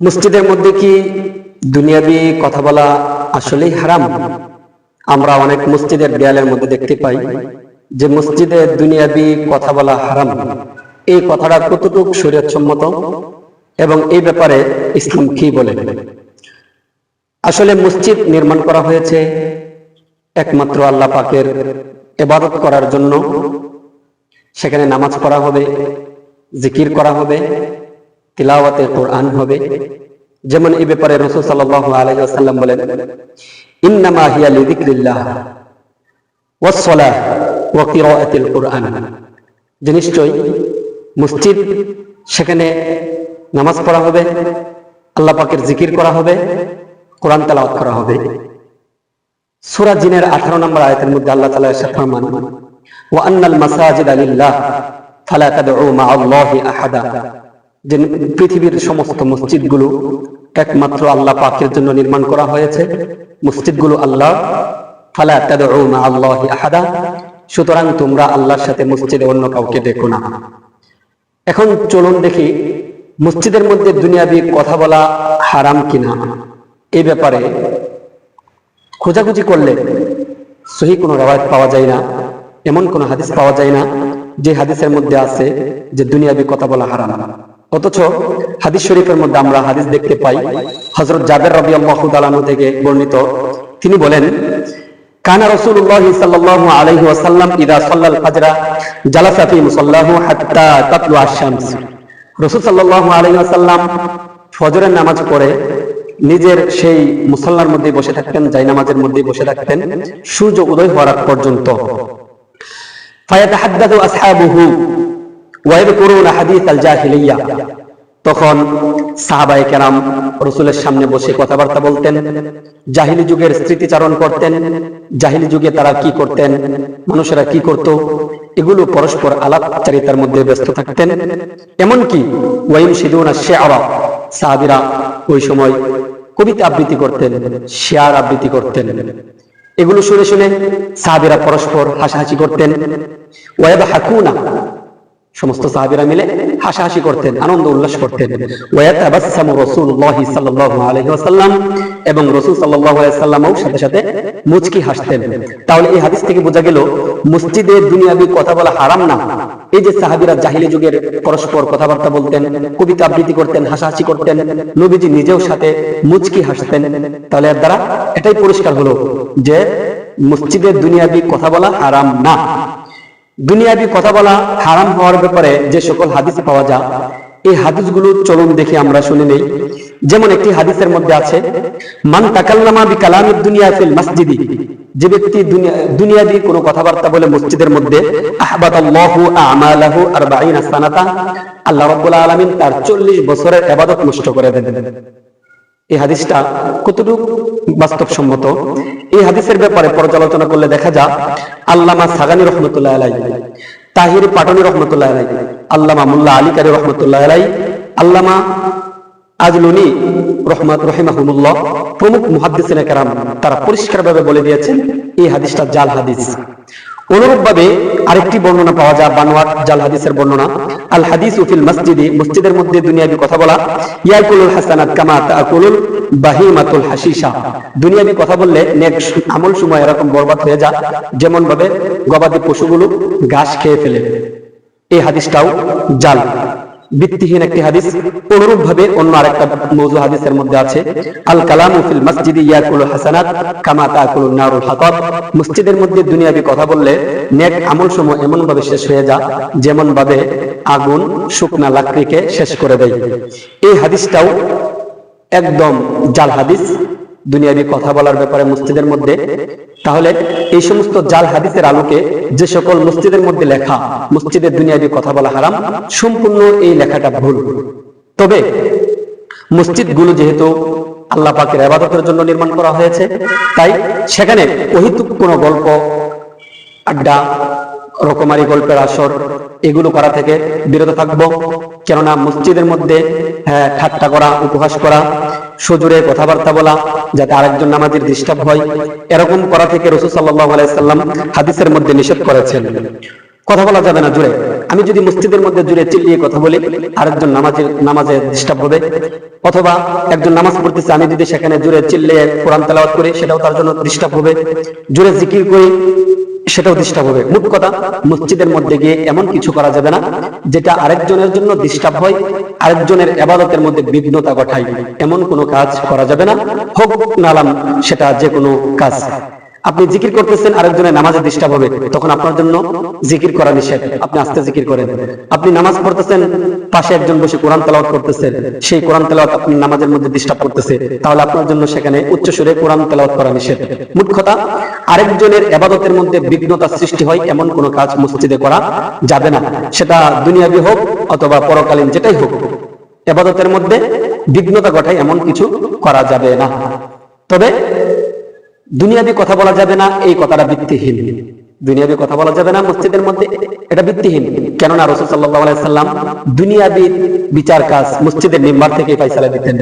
মসজিদের মধ্যে কি দুনিয়াবি কথা বলা আসলেই হারাম? আমরা অনেক মসজিদের দেয়ালের মধ্যে দেখতে পাই যে মসজিদে দুনিয়াবি কথা বলা হারাম। এই কথাটা কতটুকু শরীয়তসম্মত? এবং এই ব্যাপারে ইসলাম কি বলে? আসলে মসজিদ নির্মাণ করা হয়েছে একমাত্র আল্লাহ পাকের এবাদত করার জন্য। সেখানে নামাজ পড়া হবে, জিকির করা হবে তিলাওয়াতে কোরআন হবে। যেমন এই ব্যাপারে রসুল সাল্লাল্লাহু আলাইহি ওয়াসাল্লাম বলেন, ইন্নামা মসজিদ, সেখানে নামাজ পড়া হবে, আল্লাহ পাকের জিকির করা হবে, কোরআন তেলাওয়াত করা হবে। সূরা জিনের 18 নম্বর আয়াতের মধ্যে আল্লাহ এরশাদ ফরমান, ওয়া আন্নাল মাসাজিদা লিল্লাহ ফালা মা আহাদা। যে পৃথিবীর সমস্ত মসজিদগুলো একমাত্র আল্লাহ পাকের জন্য নির্মাণ করা হয়েছে। মসজিদগুলো আল্লাহ সুতরাং তোমরা আল্লাহর সাথে মসজিদে অন্য কাউকে দেখো না। এখন চলুন দেখি মসজিদের মধ্যে দুনিয়াবি কথা বলা হারাম কিনা। এই ব্যাপারে খোঁজাখুঁজি করলে সহি কোনো রেওয়ায়ত পাওয়া যায় না, এমন কোন হাদিস পাওয়া যায় না যে হাদিসের মধ্যে আছে যে দুনিয়াবি কথা বলা হারাম। অথচ হাদিস শরীফের মধ্যে আমরা হাদিস দেখতে পাই, হযরত জাবের রাদিয়াল্লাহু তাআলা থেকে বর্ণিত। তিনি বলেন, কানা রাসূলুল্লাহ সাল্লাল্লাহু আলাইহি ওয়াসাল্লাম ইদা সাল্লাল ফাজরা জালাসা ফি মুসাল্লাহু হাত্তা তাতলু রাসূল আলাইহি ওয়াসাল্লাম ফজরের নামাজ পড়ে, নিজের সেই মুসল্লার মধ্যে বসে থাকতেন জায়নামাজের মধ্যে বসে থাকতেন, সূর্য উদয় হওয়ার পর্যন্ত। আসহাবুহু ওয়া ইয়াযকুরুনা হাদিসাল জাহিলিয়া। তখন সাহাবায়ে কেরাম রসুলের সামনে বসে কথাবার্তা বলতেন, জাহিলি যুগের স্মৃতিচারণ করতেন, জাহিলি যুগে তারা কি করতেন, মানুষেরা কি করত, এগুলো পরস্পর আলাপচারিতার মধ্যে ব্যস্ত থাকতেন। এমনকি ওয়াইম সিদুনা সাহাবিরা ওই সময় কবিতা আবৃত্তি করতেন, শেয়ার আবৃত্তি করতেন। এগুলো শুনে শুনে সাহাবিরা পরস্পর হাসাহাসি করতেন। ওয়াইব হাকুনা সমস্ত সাহাবিরা মিলে হাসাহাসি করতেন, আনন্দ উল্লাস করতেন। এবং রাসূল সাল্লাল্লাহু সাথে সাথে মুচকি হাসতেন। তাহলে এই হাদিস থেকে বোঝা গেল, মসজিদে দুনিয়াবি কথা বলা হারাম না। এই যে সাহাবিরা জাহিলি যুগের পরস্পর কথাবার্তা বলতেন, কবিতা আবৃত্তি করতেন, হাসাহাসি করতেন, নবীজি নিজেও সাথে মুচকি হাসতেন, তাহলে এর দ্বারা এটাই পরিষ্কার হলো যে মসজিদে দুনিয়াবি কথা বলা হারাম না। দুনিয়াবি কথা বলা হারাম হওয়ার ব্যাপারে যে সকল হাদিস পাওয়া যায়, এই হাদিসগুলো চলুন দেখে আমরা শুনে নেই। যেমন একটি হাদিসের মধ্যে আছে, মান তাকাল্লামা বি কালামিদ দুনিয়া ফিল মসজিদি। যে ব্যক্তি দুনিয়া দুনিয়াবি কোনো কথাবার্তা বলে মসজিদের মধ্যে আহবাতাল্লাহু আমালাহু 40 সানাতা। আল্লাহ রাব্বুল আলামিন তার 40 বছরের ইবাদত নষ্ট করে দেন। এই হাদিসটা কতটুকু বাস্তবসম্মত? এই হাদিসের ব্যাপারে পর্যালোচনা করলে দেখা যায় আল্লামা সাগানি রহমতুল্লাহ আলাই তাহির পাটনি রহমতুল্লাহ আলাই আল্লামা মুল্লা আলী কারি রহমতুল্লাহ আলাই আল্লামা আজলুনি রহমত রহিমাহুল্লাহ প্রমুখ মুহাদ্দিসিন কেরাম তারা পরিষ্কারভাবে বলে দিয়েছেন, এই হাদিসটা জাল হাদিস। অনুরূপভাবে আরেকটি বর্ণনা পাওয়া যায় বানোয়ার জাল হাদিসের বর্ণনা। আল হাদিস উফিল মসজিদে, মসজিদের মধ্যে দুনিয়াবি কথা বলা। ইয়াকুলুল হাসানাত কামা তাকুলুল বাহিমাতুল হাসিসা দুনিয়াবি কথা বললে নেক আমল সময় এরকম বরবাদ হয়ে যায় যেমন ভাবে গবাদি পশুগুলো ঘাস খেয়ে ফেলে। এই হাদিসটাও জাল। ভিত্তিহীন একটি হাদিস। অনুরূপ ভাবে অন্য আরেকটা মৌজু হাদিসের মধ্যে আছে, আল কালামু ফিল মসজিদি ইয়াকুল হাসানাত কামা তাকুলুন নারুল হাতাব মসজিদের মধ্যে দুনিয়াবি কথা বললে নেক আমল সমূহ এমন ভাবে শেষ হয়ে যা যেমন ভাবে আগুন শুকনা লাকড়িকে শেষ করে দেয়। এই হাদিসটাও একদম জাল হাদিস। দুনিয়াবি কথা বলার ব্যাপারে মসজিদের মধ্যে, তাহলে এই সমস্ত জাল হাদিসের আলোকে যে সকল মসজিদের মধ্যে লেখা, মসজিদের দুনিয়াবি কথা বলা হারাম, সম্পূর্ণ এই লেখাটা ভুল। তবে মসজিদগুলো যেহেতু আল্লাহ পাকের আবাদতের জন্য নির্মাণ করা হয়েছে, তাই সেখানে অহিতুক কোনো গল্প, আড্ডা রকমারি গল্পের আসর এগুলো করা থেকে বিরত থাকব। কেননা মসজিদের মধ্যে হ্যাঁ, ঠাট্টা করা উপহাস করা সজুরে কথাবার্তা বলা যাতে আরেকজন নামাজের ডিস্টার্ব হয় এরকম করা থেকে রসুল সাল্লাহ আলাইসাল্লাম হাদিসের মধ্যে নিষেধ করেছেন। কথা বলা যাবে না জুড়ে। আমি যদি মসজিদের মধ্যে জুড়ে চিল্লিয়ে কথা বলি, আরেকজন নামাজের নামাজে ডিস্টার্ব হবে। অথবা একজন নামাজ পড়তেছে, আমি যদি সেখানে জুড়ে চিল্লিয়ে কোরআন তেলাওয়াত করি, সেটাও তার জন্য ডিস্টার্ব হবে। জুড়ে জিকির করি, সেটাও ডিস্টার্ব হবে। মোট কথা, মসজিদের মধ্যে গিয়ে এমন কিছু করা যাবে না, যেটা আরেকজনের জন্য ডিস্টার্ব হয়, আরেকজনের এবাদতের মধ্যে বিঘ্নতা ঘটায়। এমন কোনো কাজ করা যাবে না, হোক নালাম সেটা যে কোনো কাজ। আপনি জিকির করতেছেন, আরেকজনের নামাজে ডিস্টার্ব হবে, তখন আপনার জন্য জিকির করা নিষেধ। আপনি আস্তে জিকির করেন। আপনি নামাজ পড়তেছেন, পাশে একজন বসে কোরআন তেলাওয়াত করতেছেন সেই কোরআন তেলাওয়াত আপনি নামাজের মধ্যে ডিস্টার্ব করতেছে, তাহলে আপনার জন্য সেখানে উচ্চ সুরে কোরআন তেলাওয়াত করা নিষেধ। মোট কথা, আরেকজনের এবাদতের মধ্যে বিঘ্নতা সৃষ্টি হয়, এমন কোনো কাজ মসজিদে করা যাবে না। সেটা দুনিয়াবি হোক অথবা পরকালীন যেটাই হোক, এবাদতের মধ্যে বিঘ্নতা ঘটায়, এমন কিছু করা যাবে না। তবে দুনিয়াবি কথা বলা যাবে না, এই কথাটা ভিত্তিহীন। দুনিয়াবি কথা বলা যাবে না, মসজিদের মধ্যে এটা ভিত্তিহীন। কেননা রসুল সাল্লাহ সাল্লাম দুনিয়াবি বিচার কাজ মসজিদের মেম্বার থেকে ফাইসালা দিতেন।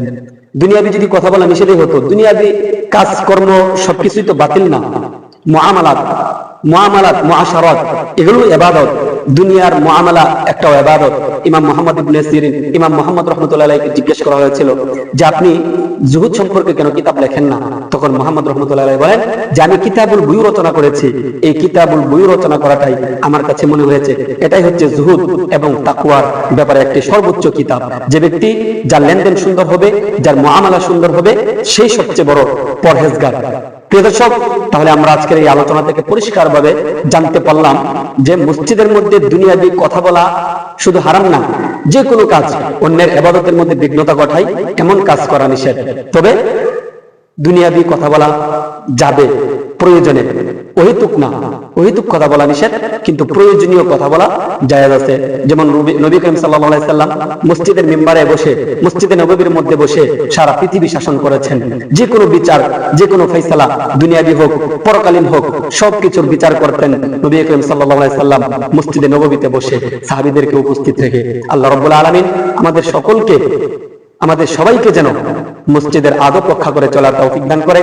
দুনিয়াবি যদি কথা বলা নিষেধই হতো, দুনিয়াবি কাজ কর্ম সবকিছুই তো বাতিল না। মুআমালাত মুআমালাত, মুআশারাত, এগুলো ইবাদত দুনিয়ার মুআমালা একটা ইবাদত ইমাম মোহাম্মদ ইবনে সিরিন, ইমাম মোহাম্মদ রহমতুল্লাহ আলাইকে জিজ্ঞেস করা হয়েছিল যে আপনি জুহুদ সম্পর্কে কেন কিতাব লেখেন না? তখন মোহাম্মদ রহমতুল্লাহ বলেন, যে আমি কিতাবুল বই রচনা করেছি। এই কিতাবুল বই রচনা করাটাই আমার কাছে মনে হয়েছে। এটাই হচ্ছে জুহুদ এবং তাকুয়ার ব্যাপারে একটি সর্বোচ্চ কিতাব। যে ব্যক্তি যার লেনদেন সুন্দর হবে, যার মুআমালা সুন্দর হবে, সেই সবচেয়ে বড় পরহেজগার। প্রিয় দর্শক, তাহলে আমরা আজকের এই আলোচনা থেকে পরিষ্কারভাবে জানতে পারলাম যে মসজিদের মধ্যে দুনিয়াবি কথা বলা শুধু হারাম না, যে কোনো কাজ অন্যের এবাদতের মধ্যে বিঘ্নতা ঘটায় এমন কাজ করা নিষেধ? তবে দুনিয়াবি কথা বলা যাবে। প্রয়োজনে। অহেতুক না, অহেতুক কথা বলা নিষেধ, কিন্তু প্রয়োজনীয় কথা বলা জায়েজ আছে। যেমন নবী- করিম সাল্লাম মসজিদের মিম্বারে বসে, মসজিদে নববীর মধ্যে বসে সারা পৃথিবী শাসন করেছেন। যে কোনো বিচার, যে কোনো ফয়সালা, দুনিয়াবি হোক, পরকালীন হোক, সবকিছুর বিচার করতেন নবী করিম সাল্লাম মসজিদে নববীতে বসে সাহাবীদেরকে উপস্থিত রেখে। আল্লাহ রাব্বুল আলামিন আমাদের সকলকে, আমাদের সবাইকে যেন মসজিদের আদব রক্ষা করে চলার তৌফিক দান করে।